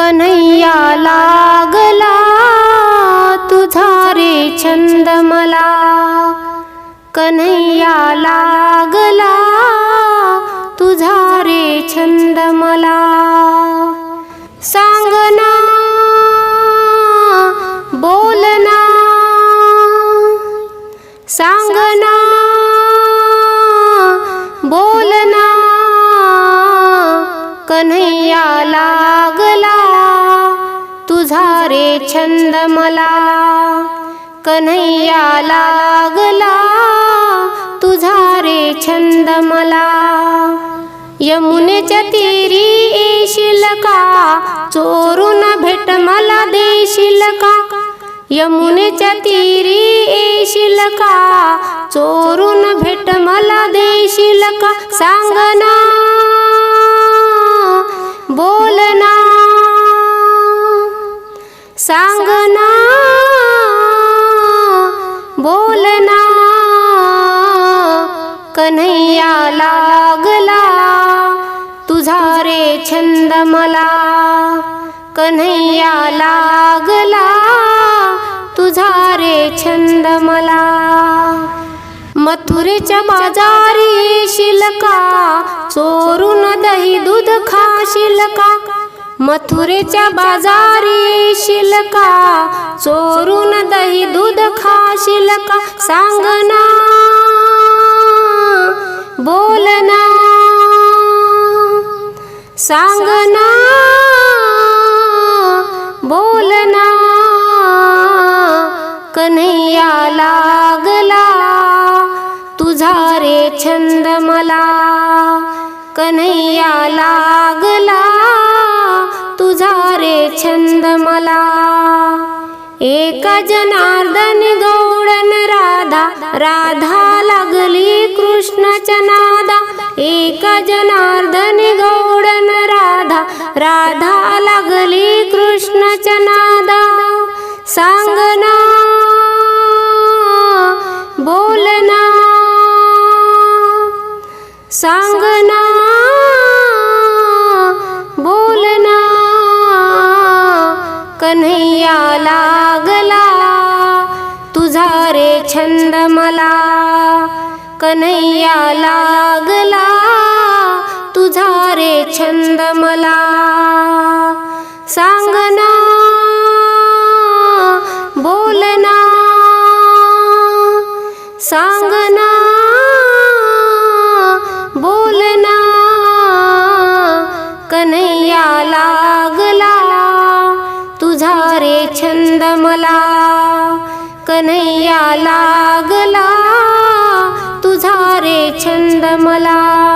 कन्हैया लागला तुझा रे छंद मला. कन्हैया लागला तुझा रे छंद मला. सांगना बोलना सांगना बोलना कन्हैया तुझा रे छंद मला. कन्हैया लागला. तुझा रे छंद मला. यमुनेच्या तेरी येशील का? चोरून भेट मला देशील का? यमुनेच्या तीरी येशील का? चोरून भेट मला देशील का? सांग सांगना बोलना कन्हैया लागला तुझा रे छंद मला. कन्हैया लागला तुझा रे छंद मला. मथुरेच्या बाजारी शिलका चोरून दही दूध खाशील का मथुरेच्या बाजारी शिलका चोरून दही दूध खाशील का सांगना बोलना सांगना बोलना कन्हैया लागला तुझा रे छंद मला कन्हैया लागला. छंद मला. एक जनार्दन गौडन राधा. राधा लागली कृष्णाच्या नादा. एक जनार्दन गौडन राधा. राधा लागली कृष्णाच्या नादा. सांगना बोलना सांगना कन्हैया लागला. तुझा रे छंद मला. कन्हैया लागला. तुझा रे छंद मला. छंद मला कन्हैया लागला. तुझा रे छंद मला